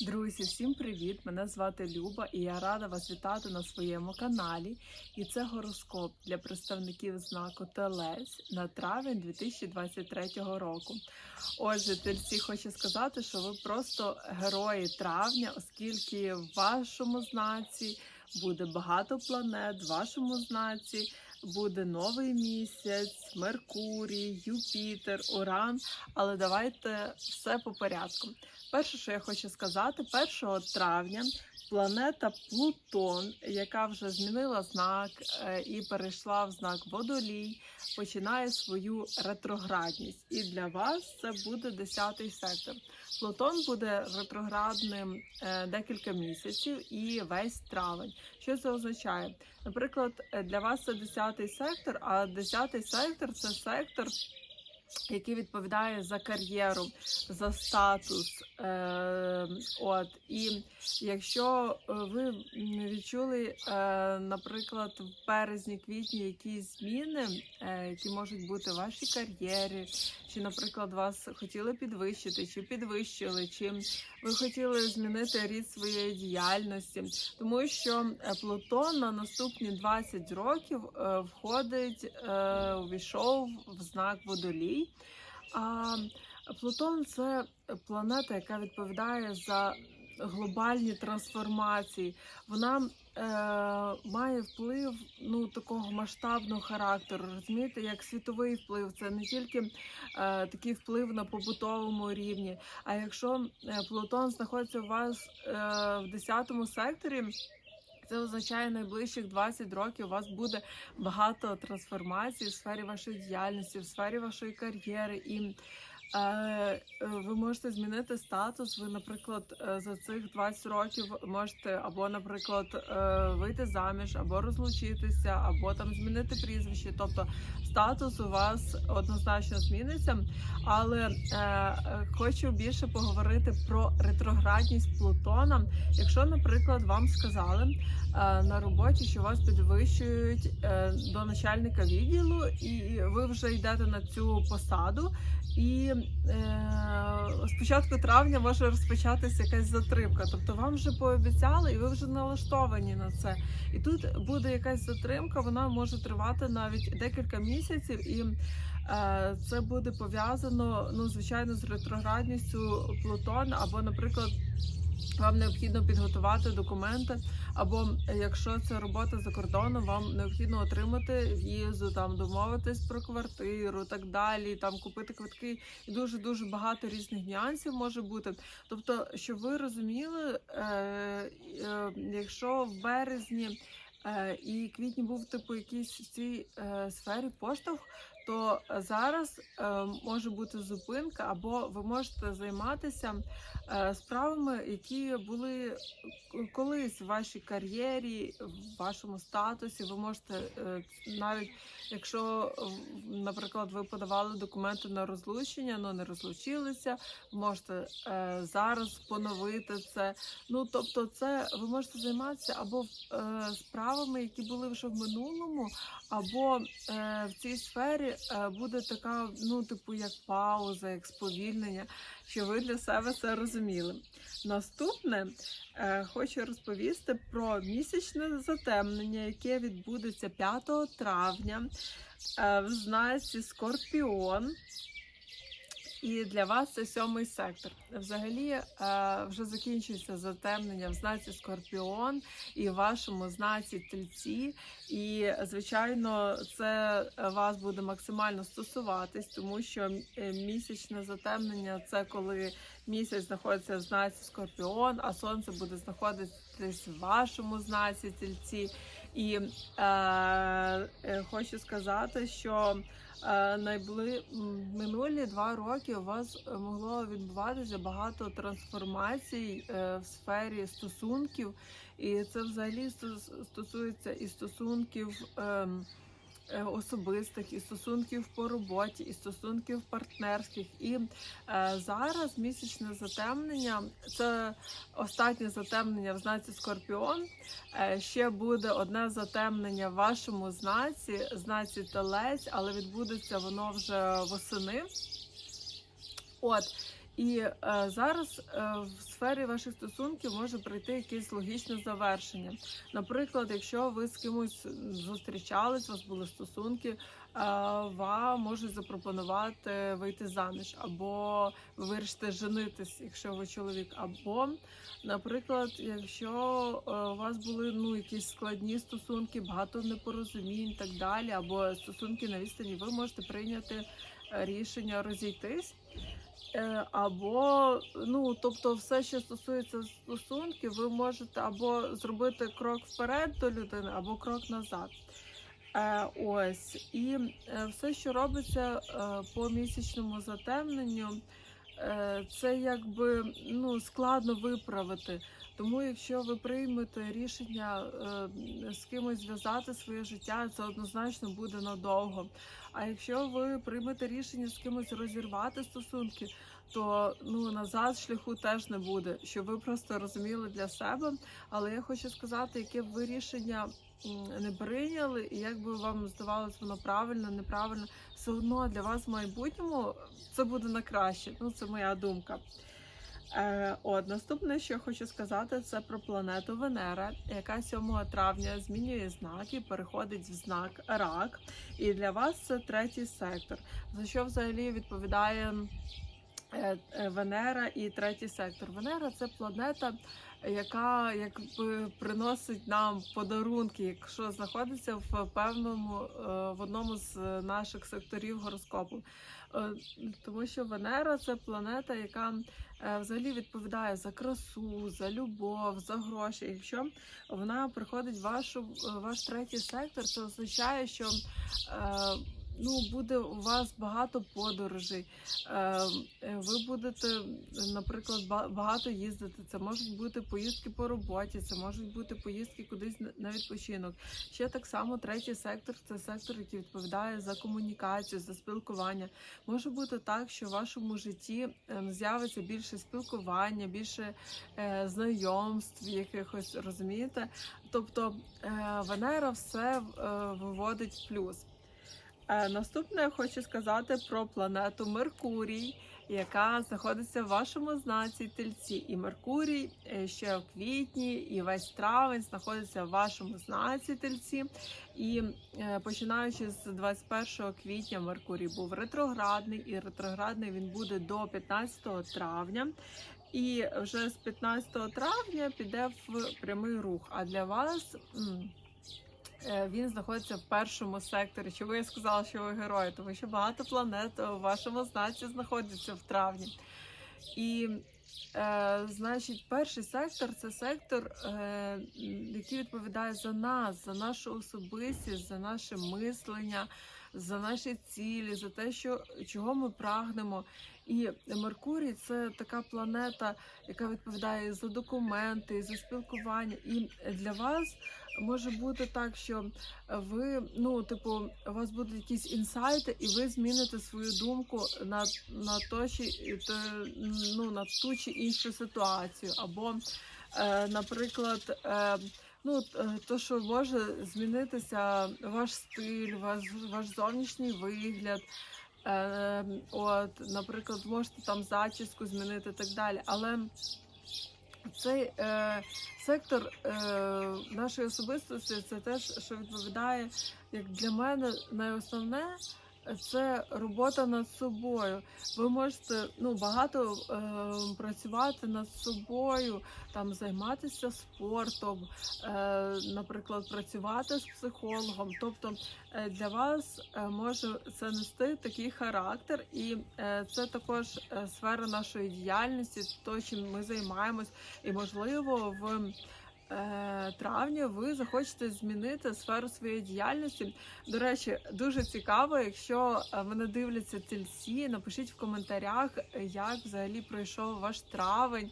Друзі, всім привіт! Мене звати Люба і я рада вас вітати на своєму каналі. І це гороскоп для представників знаку Телець на травень 2023 року. Отже, тельці хочу сказати, що ви просто герої травня, оскільки в вашому знаці буде багато планет, в вашому знаці буде новий місяць, Меркурій, Юпітер, Уран. Але давайте все по порядку. Перше, що я хочу сказати, 1 травня планета Плутон, яка вже змінила знак е, і перейшла в знак Водолій, починає свою ретроградність. І для вас це буде 10-й сектор. Плутон буде ретроградним е, декілька місяців і весь травень. Що це означає? Наприклад, для вас це 10-й сектор, а 10-й сектор це сектор який відповідає за кар'єру, за статус. Е, от і якщо е, ви відчули, е, наприклад, в березні-квітні якісь зміни, е, які можуть бути в вашій кар'єрі, чи, наприклад, вас хотіли підвищити, чи підвищили, чи ви хотіли змінити рід своєї діяльності, тому що е, Плутон на наступні 20 років е, входить, е, увійшов в знак водолій. А Плутон це планета, яка відповідає за глобальні трансформації. Вона е, має вплив ну такого масштабного характеру. Розумієте, як світовий вплив. Це не тільки е, такий вплив на побутовому рівні. А якщо е, Плутон знаходиться у вас е, в 10 секторі. Це означає найближчих 20 років у вас буде багато трансформацій в сфері вашої діяльності, в сфері вашої кар'єри, і ви можете змінити статус. Ви, наприклад, е, за цих 20 років можете або, наприклад, е, вийти заміж, або розлучитися, або там змінити прізвище. Тобто статус у вас однозначно зміниться. Але е, е, хочу більше поговорити про ретроградність Плутона. Якщо, наприклад, вам сказали е, на роботі, що вас підвищують е, до начальника відділу, і ви вже йдете на цю посаду, і е, з початку травня може розпочатися якась затримка. Тобто вам вже пообіцяли, і ви вже налаштовані на це. І тут буде якась затримка, вона може тривати навіть декілька місяців, і е, це буде пов'язано, ну звичайно, з ретроградністю Плутона, або, наприклад. Вам необхідно підготувати документи, або е, якщо це робота за кордоном, вам необхідно отримати візу, там домовитись про квартиру, так далі, там купити квитки, і дуже дуже багато різних нюансів може бути. Тобто, щоб ви розуміли, е, е, якщо в березні е, і квітні був типу якийсь в цій е, сфері поштовх, то зараз е, може бути зупинка, або ви можете займатися е, справами, які були колись в вашій кар'єрі, в вашому статусі. Ви можете е, навіть, якщо, наприклад, ви подавали документи на розлучення, але не розлучилися, можете е, зараз поновити це. Ну тобто, це ви можете займатися або е, справами, які були вже в минулому, або е, в цій сфері е, буде така, ну, типу, як пауза, як сповільнення, що ви для себе це розуміли. Наступне е, хочу розповісти про місячне затемнення, яке відбудеться 5 травня е, в знаці Скорпіон. І для вас це сьомий сектор. Взагалі е, вже закінчується затемнення в знаці Скорпіон і в вашому знаці Тельці. І звичайно, це вас буде максимально стосуватись, тому що е, місячне затемнення це коли місяць знаходиться в знаці Скорпіон, а сонце буде знаходитись в вашому знаці Тельці. І е, е, хочу сказати, що е, найбли... минулі два роки у вас могло відбуватися багато трансформацій е, в сфері стосунків, і це взагалі стос- стосується і стосунків. е, Особистих і стосунків по роботі, і стосунків партнерських. І е, зараз місячне затемнення це останнє затемнення в знаці Скорпіон. Е, ще буде одне затемнення в вашому знаці, знаці Телець, але відбудеться воно вже восени. От. І е, зараз е, в сфері ваших стосунків може прийти якесь логічне завершення. Наприклад, якщо ви з кимось зустрічались, у вас були стосунки, е, вам можуть запропонувати вийти заміж, або ви вирішите женитись, якщо ви чоловік, або, наприклад, якщо е, у вас були ну якісь складні стосунки, багато непорозумінь, так далі, або стосунки на відстані, ви можете прийняти е, рішення розійтись. Е, Або, ну, тобто, все, що стосується стосунків, ви можете або зробити крок вперед до людини, або крок назад. Е, ось. І е, все, що робиться по місячному затемненню, це якби ну, складно виправити. Тому, якщо ви приймете рішення е, з кимось зв'язати своє життя, це однозначно буде надовго. А якщо ви приймете рішення з кимось розірвати стосунки, то ну назад шляху теж не буде, щоб ви просто розуміли для себе. Але я хочу сказати, яке б ви рішення не прийняли, і як би вам здавалось воно правильно, неправильно, все одно для вас в майбутньому це буде на краще. Ну це моя думка. Е, от наступне, що я хочу сказати, це про планету Венера, яка 7 травня змінює знак і переходить в знак Рак. І для вас це третій сектор. За що взагалі відповідає Венера і третій сектор? Венера це планета, яка якби приносить нам подарунки, якщо знаходиться в певному е, в одному з наших секторів гороскопу. Е, Тому що Венера це планета, яка е, взагалі відповідає за красу, за любов, за гроші. Якщо вона приходить в вашу ваш третій сектор, це означає, що е, ну, буде у вас багато подорожей. Е, е, ви будете, наприклад, ба- багато їздити. Це можуть бути поїздки по роботі, це можуть бути поїздки кудись на- відпочинок. Ще так само третій сектор це сектор, який відповідає за комунікацію, за спілкування. Може бути так, що в вашому житті ем, з'явиться більше спілкування, більше е, знайомств якихось, розумієте? Тобто е, Венера все е, виводить в плюс. Е, наступне я хочу сказати про планету Меркурій, яка знаходиться в вашому знаці тельці. І Меркурій е, ще в квітні і весь травень знаходиться в вашому знаці тельці. І е, починаючи з 21 квітня, Меркурій був ретроградний, і ретроградний він буде до 15 травня. І вже з 15 травня піде в прямий рух. А для вас. Е, Він знаходиться в першому секторі. Чому я сказала, що ви герої? Тому що багато планет у вашому знаці знаходяться в травні. І, е, значить, перший сектор це сектор, е, який відповідає за нас, за нашу особистість, за наше мислення, за наші цілі, за те, що, чого ми прагнемо. І Меркурій це така планета, яка відповідає за документи, за спілкування. І для вас може бути так, що ви, ну, типу, у вас будуть якісь інсайти, і ви зміните свою думку на, на то, чи, те- ну, на ту чи іншу ситуацію. Або, е, наприклад, е, ну, е, то, що може змінитися ваш стиль, ваш, ваш зовнішній вигляд. Е, от, наприклад, можете там зачіску змінити і так далі. Але цей е, сектор е, нашої особистості це теж, що відповідає, як для мене, найосновне це робота над собою. Ви можете ну, багато е, працювати над собою, там займатися спортом, е, наприклад, працювати з психологом. Тобто е, для вас е, може це нести такий характер, і е, це також е, сфера нашої діяльності, то чим ми займаємось, і можливо в. Е, Травні ви захочете змінити сферу своєї діяльності. До речі, дуже цікаво, якщо мене дивляться тільці, напишіть в коментарях, як взагалі пройшов ваш травень,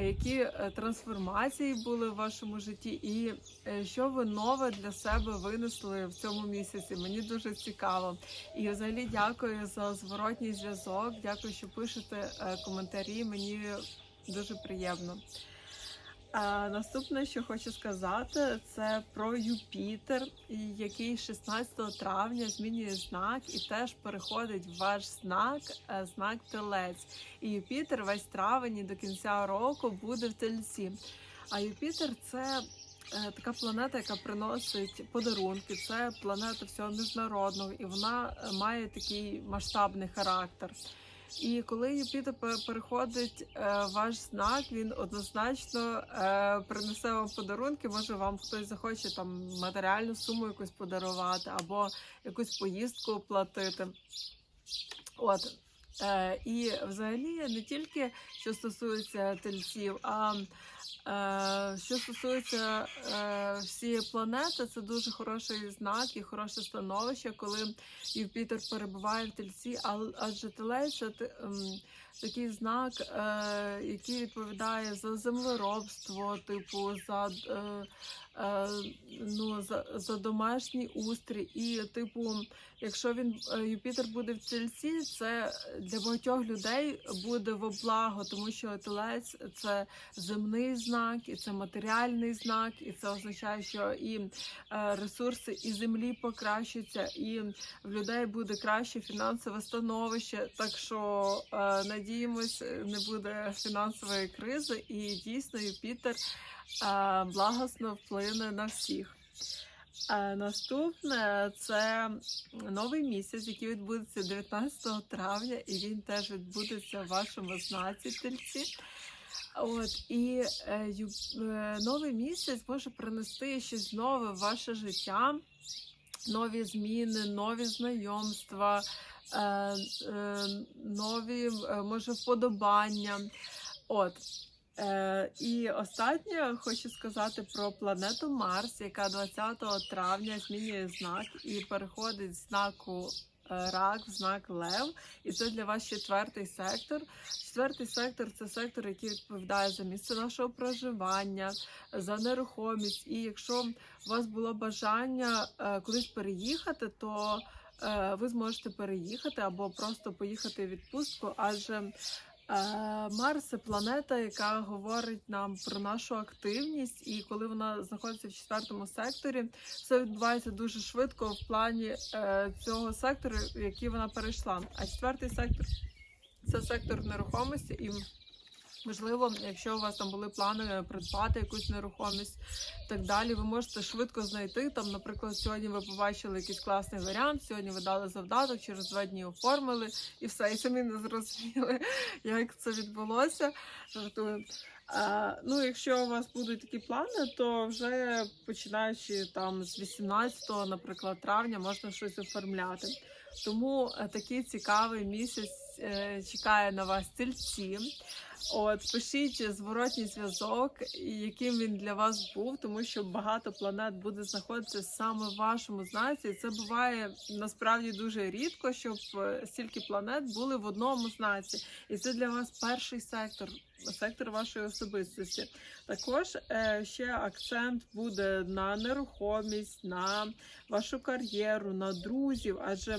які е, трансформації були в вашому житті, і е, що ви нове для себе винесли в цьому місяці. Мені дуже цікаво. І взагалі дякую за зворотній зв'язок. Дякую, що пишете коментарі. Мені дуже приємно. А наступне, що хочу сказати, це про Юпітер, який 16 травня змінює знак і теж переходить в ваш знак, е, знак Телець. І Юпітер весь травень і до кінця року буде в Тельці. А Юпітер це е, така планета, яка приносить подарунки. Це планета всього міжнародного, і вона е, має такий масштабний характер. І коли Юпітер пе- переходить е, ваш знак, він однозначно е, принесе вам подарунки. Може, вам хтось захоче там матеріальну суму якусь подарувати або якусь поїздку оплатити. От. Е, і взагалі не тільки що стосується тельців, а що стосується е, всієї планети, це дуже хороший знак і хороше становище, коли Юпітер перебуває в тельці, адже телець це ем, такий знак, е, який відповідає за землеробство, типу за, е, е, ну, за, за домашній устрій. І, типу, якщо він е, Юпітер буде в тельці, це для багатьох людей буде во благо, тому що телець це земний знак, і це матеріальний знак, і це означає, що і е, ресурси і землі покращаться, і в людей буде краще фінансове становище. Так що е, надіємось, не буде фінансової кризи, і дійсно Юпітер благосно вплине на всіх. Наступне це новий місяць, який відбудеться 19 травня, і він теж відбудеться в вашому знаці тельці. От і е, ю, е, новий місяць може принести щось нове в ваше життя, нові зміни, нові знайомства, е, е, нові е, може вподобання. От. Е, і останнє хочу сказати про планету Марс, яка 20 травня змінює знак і переходить з знаку е, рак в знак Лев. І це для вас четвертий сектор. Четвертий сектор це сектор, який відповідає за місце нашого проживання, за нерухомість. І якщо у вас було бажання е, кудись переїхати, то ви зможете переїхати або просто поїхати в відпустку, адже Марс це планета, яка говорить нам про нашу активність, і коли вона знаходиться в четвертому секторі, все відбувається дуже швидко в плані е, цього сектору, який вона перейшла. А четвертий сектор це сектор нерухомості і. Можливо, якщо у вас там були плани придбати якусь нерухомість так далі, ви можете швидко знайти. Там, наприклад, сьогодні ви побачили якийсь класний варіант, сьогодні ви дали завдаток, через два дні оформили і все, і самі не зрозуміли, як це відбулося. А, ну, якщо у вас будуть такі плани, то вже починаючи там з 18, наприклад, травня, можна щось оформляти. Тому е, такий цікавий місяць е, чекає на вас тільці. От пишіть зворотній зв'язок, яким він для вас був, тому що багато планет буде знаходитися саме в вашому знаці. Це буває насправді дуже рідко, щоб е, стільки планет були в одному знаці. І це для вас перший сектор, сектор вашої особистості. Також е, ще акцент буде на нерухомість, на вашу кар'єру, на друзів, адже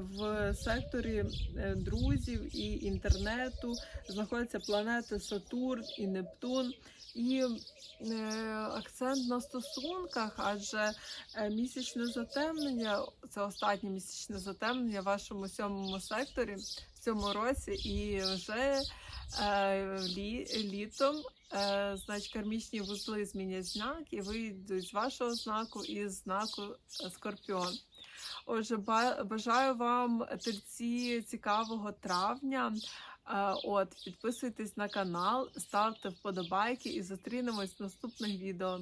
в секторі е, друзів і інтернету знаходяться планети Сатурн і Нептун. І е, акцент на стосунках, адже е, місячне затемнення це останнє місячне затемнення в вашому сьомому секторі в цьому році, і вже е, лі, літом. Е, значить, кармічні вузли змінять знак і вийдуть з вашого знаку і з знаку е, Скорпіон. Отже, ба- бажаю вам терці цікавого травня. Е, От, підписуйтесь на канал, ставте вподобайки і зустрінемось в наступних відео.